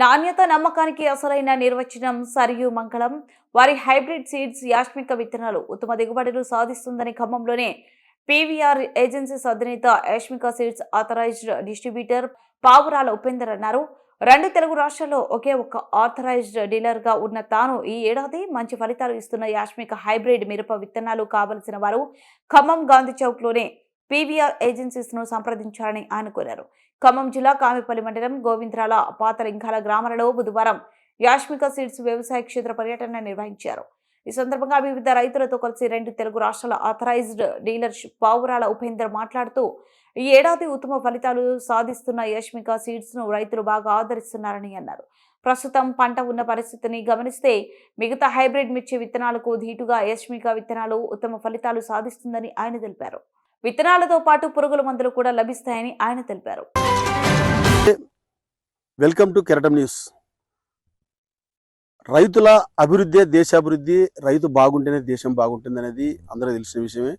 నాణ్యత నమ్మకానికి అసలైన నిర్వచనం సరియు మంగళం. వారి హైబ్రిడ్ సీడ్స్ యాష్మిక విత్తనాలు ఉత్తమ దిగుబడులు సాధిస్తుందని ఖమ్మంలోనే పీవీఆర్ ఏజెన్సీస్ అధినేత Yashmika seeds authorised distributor Pavurala Upender అన్నారు. రెండు తెలుగు రాష్ట్రాల్లో ఒకే ఒక్క ఆథరైజ్డ్ డీలర్గా ఉన్న తాను ఈ ఏడాది మంచి ఫలితాలు ఇస్తున్న యాష్మిక హైబ్రిడ్ మిరప విత్తనాలు కావలసిన వారు ఖమ్మం గాంధీ చౌక్లోనే పీవీఆర్ ఏజెన్సీస్ను సంప్రదించాలని ఆయన కోరారు. ఖమ్మం జిల్లా కామిపల్లి మండలం గోవింద్రాల పాతలింగాల గ్రామాలలో బుధవారం యాష్మిక సీడ్స్ వ్యవసాయ క్షేత్ర పర్యటన నిర్వహించారు. ఈ సందర్భంగా వివిధ రైతులతో కలిసి రెండు తెలుగు రాష్ట్రాల ఆథరైజ్డ్ డీలర్ పావురాల ఉపేందర్ మాట్లాడుతూ ఈ ఏడాది ఉత్తమ ఫలితాలు సాధిస్తున్న యష్మిక సీడ్స్ను రైతులు బాగా ఆదరిస్తున్నారని అన్నారు. ప్రస్తుతం పంట ఉన్న పరిస్థితిని గమనిస్తే మిగతా హైబ్రిడ్ మిర్చి విత్తనాలకు ధీటుగా యష్మిక విత్తనాలు ఉత్తమ ఫలితాలు సాధిస్తుందని ఆయన తెలిపారు. విత్తనాలతో పాటు పురుగుల మందులు కూడా లభిస్తాయని ఆయన తెలిపారు. వెల్కమ్ టు కెరటం న్యూస్ రైతుల అభివృద్ధి దేశాభివృద్ధి రైతు బాగుంటేనే దేశం బాగుంటుంది అనేది అందరూ తెలిసిన విషయమే.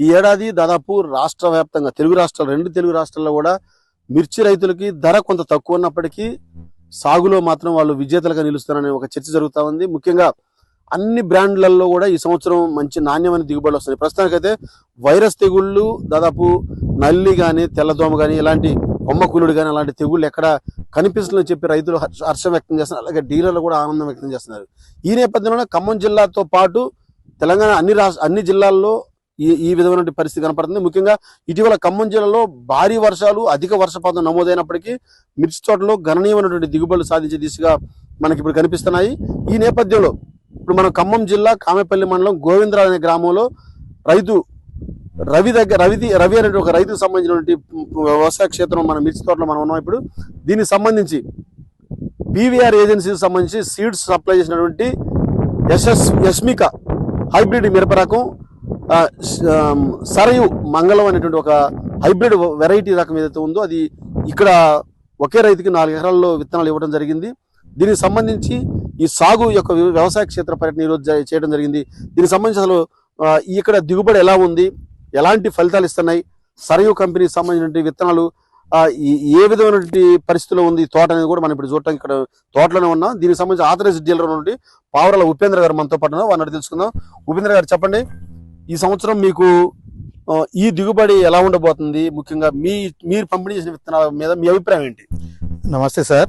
ఈ ఏడాది దాదాపు రాష్ట్ర వ్యాప్తంగా తెలుగు రాష్ట్రాలు రెండు తెలుగు రాష్ట్రాల్లో కూడా మిర్చి రైతులకి ధర కొంత తక్కువ ఉన్నప్పటికీ సాగులో మాత్రం వాళ్ళు విజేతలుగా నిలుస్తారనే ఒక చర్చ జరుగుతా ఉంది. ముఖ్యంగా అన్ని బ్రాండ్లలో కూడా ఈ సంవత్సరం మంచి నాణ్యమైన దిగుబడులు వస్తున్నాయి. ప్రస్తుతానికైతే వైరస్ తెగుళ్ళు దాదాపు నల్లి కానీ తెల్లదోమ కానీ ఇలాంటి కొమ్మకులుడు కానీ అలాంటి తెగుళ్ళు ఎక్కడ కనిపిస్తుందని చెప్పి రైతులు హర్షం వ్యక్తం చేస్తున్నారు. అలాగే డీలర్లు కూడా ఆనందం వ్యక్తం చేస్తున్నారు. ఈ నేపథ్యంలోనే ఖమ్మం జిల్లాతో పాటు తెలంగాణ అన్ని రాష్ట్ర అన్ని జిల్లాల్లో ఈ ఈ విధమైన పరిస్థితి కనపడుతుంది. ముఖ్యంగా ఇటీవల ఖమ్మం జిల్లాలో భారీ వర్షాలు అధిక వర్షపాతం నమోదైనప్పటికీ మిర్చి తోటలో గణనీయమైనటువంటి దిగుబడులు సాధించే దిశగా మనకి ఇప్పుడు కనిపిస్తున్నాయి. ఈ నేపథ్యంలో ఇప్పుడు మనం ఖమ్మం జిల్లా కామెపల్లి మండలం గోవిందరావు అనే గ్రామంలో రైతు రవి దగ్గర రవి రవి అనేటువంటి ఒక రైతుకు సంబంధించినటువంటి వ్యవసాయ క్షేత్రం మన మిర్చి తోటలో మనం ఉన్నాం ఇప్పుడు. దీనికి సంబంధించి పీవీఆర్ ఏజెన్సీకి సంబంధించి సీడ్స్ సప్లై చేసినటువంటి ఎస్ఎస్ యస్మిక హైబ్రిడ్ మిరప రకం సరయు మంగళం అనేటువంటి ఒక హైబ్రిడ్ వెరైటీ రకం ఏదైతే ఉందో అది ఇక్కడ ఒకే రైతుకి నాలుగు ఎకరాల్లో విత్తనాలు ఇవ్వడం జరిగింది. దీనికి సంబంధించి ఈ సాగు యొక్క వ్యవసాయ క్షేత్ర పర్యటన ఈరోజు చేయడం జరిగింది. దీనికి సంబంధించి అసలు ఇక్కడ దిగుబడి ఎలా ఉంది? ఎలాంటి ఫలితాలు ఇస్తున్నాయి? సరయు కంపెనీకి సంబంధించిన విత్తనాలు ఏ విధమైనటువంటి పరిస్థితిలో ఉంది? తోట అనేది కూడా మనం ఇప్పుడు చూడటం ఇక్కడ తోటలోనే ఉన్నాం. దీనికి సంబంధించి ఆథరైజ్ డీలర్ నుండి పావురాల ఉపేంద్ర గారు మనతో పాటు ఉన్నారు. వారిని తెలుసుకుందాం. ఉపేంద్ర గారు చెప్పండి. ఈ సంవత్సరం మీకు ఈ దిగుబడి ఎలా ఉండబోతుంది? ముఖ్యంగా మీ మీరు పంపిణీ చేసిన విత్తనాల మీద మీ అభిప్రాయం ఏంటి? నమస్తే సార్.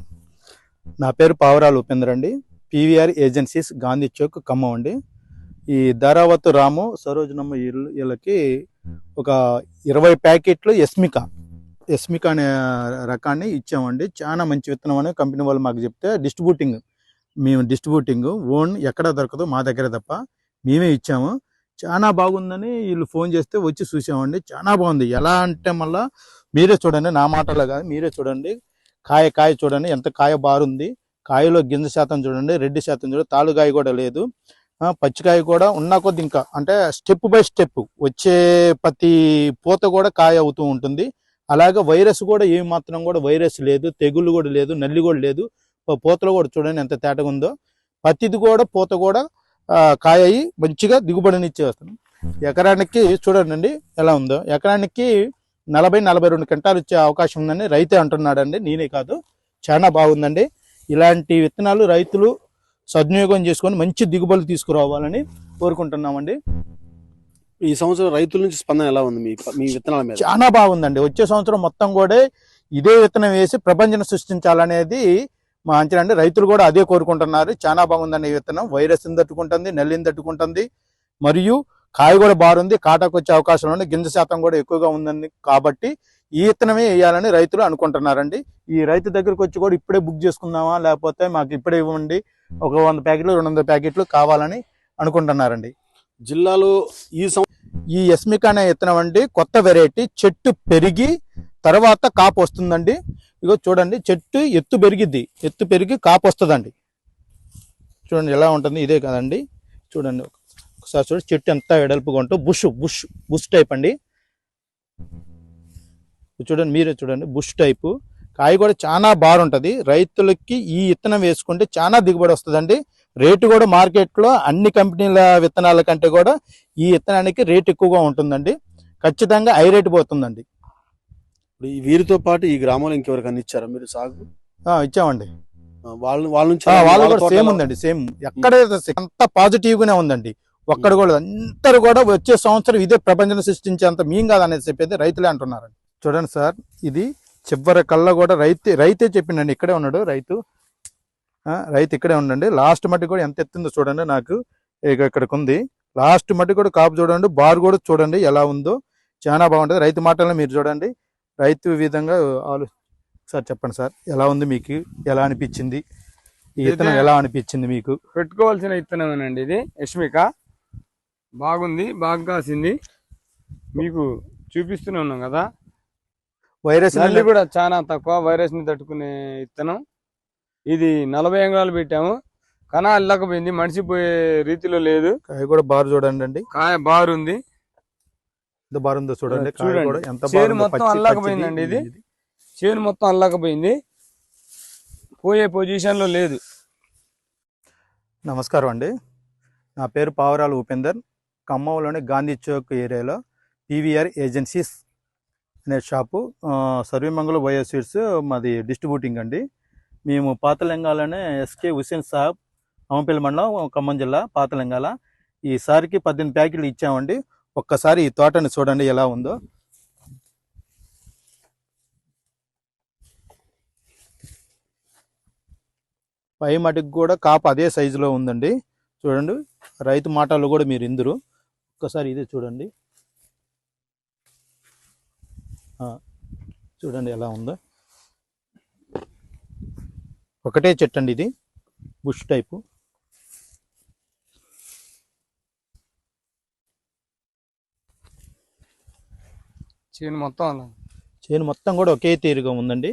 నా పేరు పావురాలు ఉపేంద్ర అండి. పీవీఆర్ ఏజెన్సీస్ గాంధీ చౌక్ ఖమ్మం అండి. ఈ ధారావత్ రాము సరోజనమ్మ వీళ్ళకి ఒక ఇరవై ప్యాకెట్లు ఎస్మిక ఎస్మిక అనే రకాన్ని ఇచ్చామండి. చాలా మంచి విత్తనం అని కంపెనీ వాళ్ళు మాకు చెప్తే డిస్ట్రిబ్యూటింగ్ మేము డిస్ట్రిబ్యూటింగ్ ఓన్ ఎక్కడ దొరకదు మా దగ్గర తప్ప మేమే ఇచ్చాము. చాలా బాగుందని వీళ్ళు ఫోన్ చేస్తే వచ్చి చూసామండి చాలా బాగుంది. ఎలా అంటే మళ్ళా మీరే చూడండి నా మాటలో కాదు మీరే చూడండి. కాయ కాయ చూడండి ఎంత కాయ బారుంది కాయలో గింజ శాతం చూడండి రెడ్డి శాతం చూడండి తాలుగాయ కూడా లేదు. పచ్చికాయ కూడా ఉన్నా కొద్ది ఇంకా అంటే స్టెప్ బై స్టెప్ వచ్చే ప్రతి పూత కూడా కాయ అవుతూ ఉంటుంది. అలాగే వైరస్ కూడా ఏ మాత్రం కూడా వైరస్ లేదు తెగుళ్ళు కూడా లేదు నల్లి కూడా లేదు. పూతలు కూడా చూడండి ఎంత తేటగా ఉందో. ప్రతిది కూడా పూత కూడా కాయ అయ్యి మంచిగా దిగుబడినిచ్చే వస్తుంది ఎకరానికి చూడండి ఎలా ఉందో. ఎకరానికి నలభై నలభై రెండు క్వింటాలు వచ్చే అవకాశం ఉందని రైతే అంటున్నాడండి నేనే కాదు. చాలా బాగుందండి. ఇలాంటి విత్తనాలు రైతులు సద్వినియోగం చేసుకొని మంచి దిగుబడులు తీసుకురావాలని కోరుకుంటున్నామండి. ఈ సంవత్సరం రైతుల నుంచి స్పందన ఎలా ఉంది మీ మీ విత్తనాల మీద? చాలా బాగుందండి. వచ్చే సంవత్సరం మొత్తం కూడా ఇదే విత్తనం వేసి ప్రపంచం సృష్టించాలనేది మా అంచనా అండి రైతులు కూడా అదే కోరుకుంటున్నారు. చాలా బాగుందండి ఈ విత్తనం. వైరస్ తట్టుకుంటుంది నెల్లిని తట్టుకుంటుంది. మరియు కాయ కూడా బారుంది కాటాకు వచ్చే అవకాశం ఉంది గింజ శాతం కూడా ఎక్కువగా ఉందండి. కాబట్టి ఈ విత్తనమే వేయాలని రైతులు అనుకుంటున్నారండి. ఈ రైతు దగ్గరకు వచ్చి కూడా ఇప్పుడే బుక్ చేసుకుందామా లేకపోతే మాకు ఇప్పుడే ఇవ్వండి. ఒక వంద ప్యాకెట్లు రెండు ప్యాకెట్లు కావాలని అనుకుంటున్నారండి. జిల్లాలో ఈ ఈ ఎస్మిక్ అనే విత్తనం అండి కొత్త వెరైటీ. చెట్టు పెరిగి తర్వాత కాపు వస్తుందండి. ఇగో చూడండి చెట్టు ఎత్తు పెరిగిద్ది. ఎత్తు పెరిగి కాపు వస్తుందండి. చూడండి ఎలా ఉంటుంది. ఇదే కదండి. చూడండి ఒకసారి చూడండి. చెట్టు ఎంత వెడల్పుగా ఉంటుంది బుష్ బుష్ బుష్ టైప్ అండి. చూడండి మీరే చూడండి. Bush type. కాయ కూడా చాలా బాగుంటుంది. రైతులకి ఈ విత్తనం వేసుకుంటే చాలా దిగుబడి వస్తుందండి. రేటు కూడా మార్కెట్లో అన్ని కంపెనీల విత్తనాల కంటే కూడా ఈ విత్తనానికి రేట్ ఎక్కువగా ఉంటుందండి. ఖచ్చితంగా హై రేటు పోతుందండి. ఇప్పుడు వీరితో పాటు ఈ గ్రామంలో ఇంకెవరికైనా ఇచ్చారా మీరు సాగు? ఇచ్చామండి. వాళ్ళ వాళ్ళ నుంచి వాళ్ళు కూడా సేమ్ ఉందండి సేమ్. ఎక్కడ అంత పాజిటివ్ గానే ఉందండి. ఒక్కడ కూడా అందరు కూడా వచ్చే సంవత్సరం ఇదే ప్రపంచం సృష్టించేంత మేం కాదనేది చెప్పేది రైతులే అంటున్నారు చూడండి సార్ ఇది చివరి కల్లా కూడా రైతే రైతే చెప్పిండండి ఇక్కడే ఉన్నాడు రైతు. రైతు ఇక్కడే ఉండండి. లాస్ట్ మట్టి కూడా ఎంత ఎత్తుందో చూడండి నాకు. ఇక ఇక్కడికి ఉంది లాస్ట్ మట్టి కూడా కాపు చూడండి. బార్ కూడా చూడండి ఎలా ఉందో. చాలా బాగుంటుంది. రైతు మాటలను మీరు చూడండి. రైతు విధంగా ఆలో సార్ చెప్పండి సార్. ఎలా ఉంది మీకు? ఎలా అనిపించింది? ఈ విత్తనం ఎలా అనిపించింది మీకు? పెట్టుకోవాల్సిన విత్తనమేనండి ఇది. యష్మిక బాగుంది. బాగా కాసింది. మీకు చూపిస్తూనే ఉన్నాం కదా. వైరస్ నల్లి కూడా చాలా తక్కువ. వైరస్ని తట్టుకునే విత్తనం. ఇది నలభై అంగాలు పెట్టాము. కణ అల్లకపోయింది మడిసిపోయే రీతిలో లేదు. కాయ కూడా బారు చూడండి అండి. కాయ బారుంది ఎంత బారుందో చూడండి. చూడండి. ఎంత చేను మొత్తం అల్లాకపోయిందండి. ఇది. చేను మొత్తం అల్లకపోయింది పోయే పొజిషన్లో లేదు. నమస్కారం అండి. నా పేరు పావరాలు ఉపేందర్. ఖమ్మంలోని గాంధీ చౌక్ ఏరియాలో పీవీఆర్ ఏజెన్సీస్ అనే షాపు సర్వీమంగళ బయో సీడ్స్ మాది డిస్ట్రిబ్యూటింగ్ అండి. మేము పాతలింగాలనే ఎస్కే హుసేన్ సాహబ్ అమ్మపల్లి మండలం ఖమ్మం జిల్లా పాతలింగాల. ఈసారికి పద్దెనిమిది ప్యాకెట్లు ఇచ్చామండి. ఒక్కసారి ఈ తోటని చూడండి ఎలా ఉందో. పై మటుకు కూడా కాపు అదే సైజులో ఉందండి. చూడండి రైతు మాటలు కూడా మీరు ఇందురు. ఒక్కసారి ఇదే చూడండి. చూడండి ఎలా ఉందో. ఒకటే చెట్టు అండి ఇది. Bush type. చేను మొత్తం అలా. చేను మొత్తం కూడా ఒకే తీరుగా ఉందండి.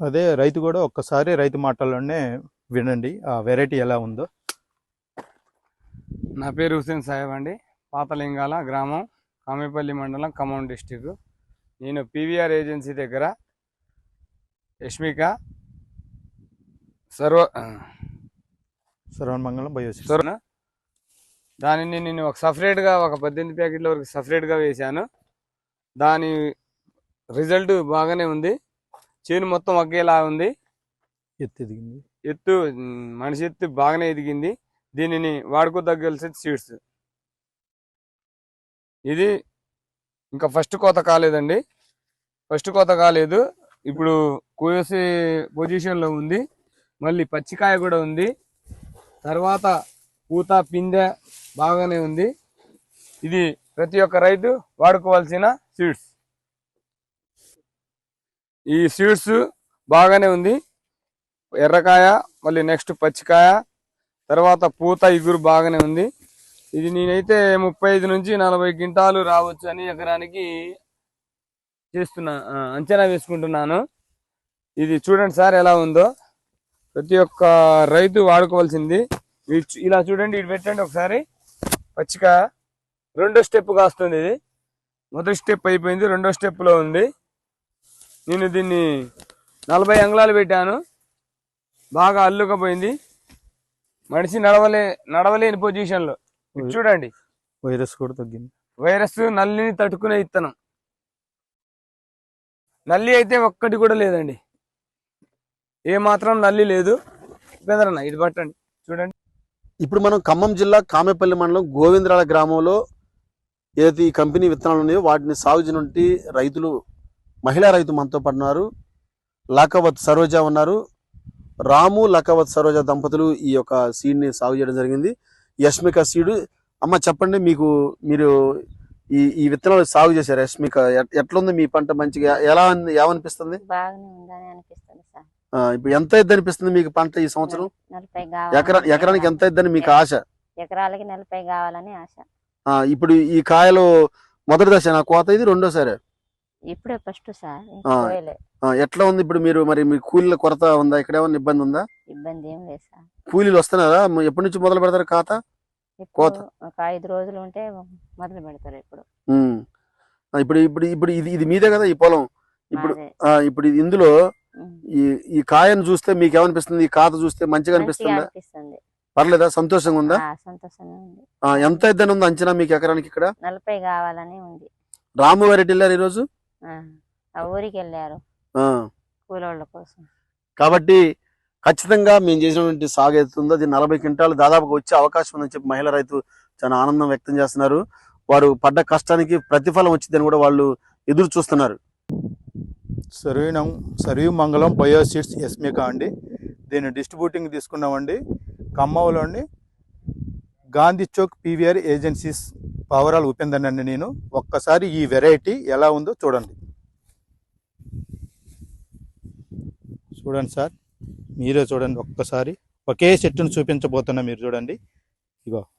అదే రైతు కూడా ఒక్కసారి రైతు మాటల్లోనే వినండి ఆ వెరైటీ ఎలా ఉందో. నా పేరు హుసేన్ సాహెబ్ అండి. పాతలింగాల గ్రామం కామేపల్లి మండలం ఖమ్మం డిస్టిక్ నేను పీవీఆర్ ఏజెన్సీ దగ్గర యష్మిక సర్వ శ్రవణ మంగళం బయోసిస్ సర్వ దానిని నేను ఒక సపరేట్గా ఒక పద్దెనిమిది ప్యాకెట్ల వరకు సపరేట్గా వేశాను. దాని రిజల్ట్ బాగానే ఉంది. చేను మొత్తం ఒకేలా ఉంది. ఎత్తి దిగింది ఎత్తు మనిషి ఎత్తు బాగానే ఎదిగింది. దీనిని వాడుకోదగ్గలసిన సీడ్స్ ఇది ఇంకా ఫస్ట్ కోత కాలేదండి. ఫస్ట్ కోత కాలేదు. ఇప్పుడు కోసే పొజిషన్లో ఉంది. మళ్ళీ పచ్చికాయ కూడా ఉంది. తర్వాత పూత పిందె బాగానే ఉంది. ఇది ప్రతి ఒక్క రైతు వాడుకోవాల్సిన సీడ్స్. ఈ సీడ్స్ బాగానే ఉంది. ఎర్రకాయ మళ్ళీ నెక్స్ట్ పచ్చికాయ తర్వాత పూత ఇగురు బాగానే ఉంది. ఇది నేనైతే ముప్పై ఐదు నుంచి నలభై క్వింటాలు రావచ్చు అని ఎకరానికి చేస్తున్నా అంచనా వేసుకుంటున్నాను. ఇది చూడండి సార్ ఎలా ఉందో. ప్రతి ఒక్క రైతు వాడుకోవాల్సింది. ఇలా చూడండి ఇటు పెట్టండి ఒకసారి. పచ్చిక రెండో స్టెప్ కాస్తుంది ఇది. మొదటి స్టెప్ అయిపోయింది రెండో స్టెప్లో ఉంది. నేను దీన్ని నలభై అంగుళాలు పెట్టాను. బాగా అల్లుకపోయింది. మనిషి నడవలే నడవలేని పొజిషన్లో. చూడండి. వైరస్ కూడా తగ్గింది. వైరస్ నల్లిని తట్టుకునే ఇత్తనం. నల్లి అయితే ఒక్కటి కూడా లేదండి. ఏ మాత్రం నల్లి లేదు. ఉపేంద్రన్న ఇది పట్టండి. చూడండి. ఇప్పుడు మనం ఖమ్మం జిల్లా కామెపల్లి మండలం గోవిందరాల గ్రామంలో ఏదైతే ఈ కంపెనీ విత్తనాలు ఉన్నాయో వాటిని సాగు చేయనుంటి రైతులు మహిళా రైతు మనతో పడినారు లకవత్ సరోజ ఉన్నారు. రాము లకవత్ సరోజ దంపతులు ఈ యొక్క సీడ్ని సాగు చేయడం జరిగింది. యష్మిక సీడ్. అమ్మ చెప్పండి మీకు మీరు ఈ ఈ విత్తనాలు సాగు చేశారు యష్మిక. ఎట్- ఎట్లుంది మీ పంట మంచిగా? ఎలా ఏమనిపిస్తుంది? బాగానే ఉందని అనిపిస్తుంది సార్. ఆ, ఇప్పుడు ఎంత అయింది అనిపిస్తుంది మీకు పంట ఈ సంవత్సరం? నలభై ఎకరా కావాలి ఎకరానికి ఎంత అయిందని మీకు ఆశ? ఎకరాలకి నలభై కావాలని ఆశ. ఆ, ఇప్పుడు ఈ కాయలు మొదటి దశ నా కోత ఇది రెండోసారి ఇప్పుడే ఫస్ట్ సార్ ఆ. పోయలే ఎట్లా ఉంది ఇప్పుడు మీరు మరి మీ కూలీల కొరత ఉందా? ఇక్కడ ఏమైనా ఇబ్బంది ఉందా? ఇబ్బంది ఏం లేదు సార్. కూలీలు వస్తున్నారా? ఎప్పటి నుంచి మొదలు పెడతారు ఖాతా? కోత. ఒక ఐదు రోజులు ఉంటే మొదలు పెడతారు ఇప్పుడు. ఇప్పుడు ఇప్పుడు ఇప్పుడు ఇది ఇది మీదే కదా ఈ పొలం. ఇప్పుడు ఇప్పుడు ఇది ఇందులో. ఈ ఈ కాయను చూస్తే మీకు ఏమనిపిస్తుంది ఈ ఖాతా చూస్తే మంచిగా అనిపిస్తుందా? పర్లేదా? సంతోషంగా ఉందా? ఎంత ఇద్దని ఉంది అంచనా మీకు ఎకరానికి ఇక్కడ? నలభై కావాలని ఉంది. రాము వెరైటీ వెళ్ళారు ఈరోజు? ఊరికి వెళ్ళారు. కూలోళ్ళ కోసం. కాబట్టి ఖచ్చితంగా మేము చేసినటువంటి సాగు అవుతుందో అది నలభై క్వింటాలు దాదాపుగా వచ్చే అవకాశం ఉందని చెప్పి మహిళా రైతు చాలా ఆనందం వ్యక్తం చేస్తున్నారు. వారు పడ్డ కష్టానికి ప్రతిఫలం వచ్చిందని కూడా వాళ్ళు ఎదురు చూస్తున్నారు. సర్వీనం సర్వీ మంగళం బయోసీడ్స్ ఎస్మికా అండి. దీన్ని డిస్ట్రిబ్యూటింగ్ తీసుకున్నామండి. ఖమ్మంలోని గాంధీ చౌక్ పీవీఆర్ ఏజెన్సీస్ పవరాలు ఉపేందనండి నేను. ఒక్కసారి ఈ వెరైటీ ఎలా ఉందో చూడండి. చూడండి సార్. మీరే చూడండి ఒక్కసారి ఒకే చెట్టును చూపించబోతున్నా మీరు చూడండి. ఇగో.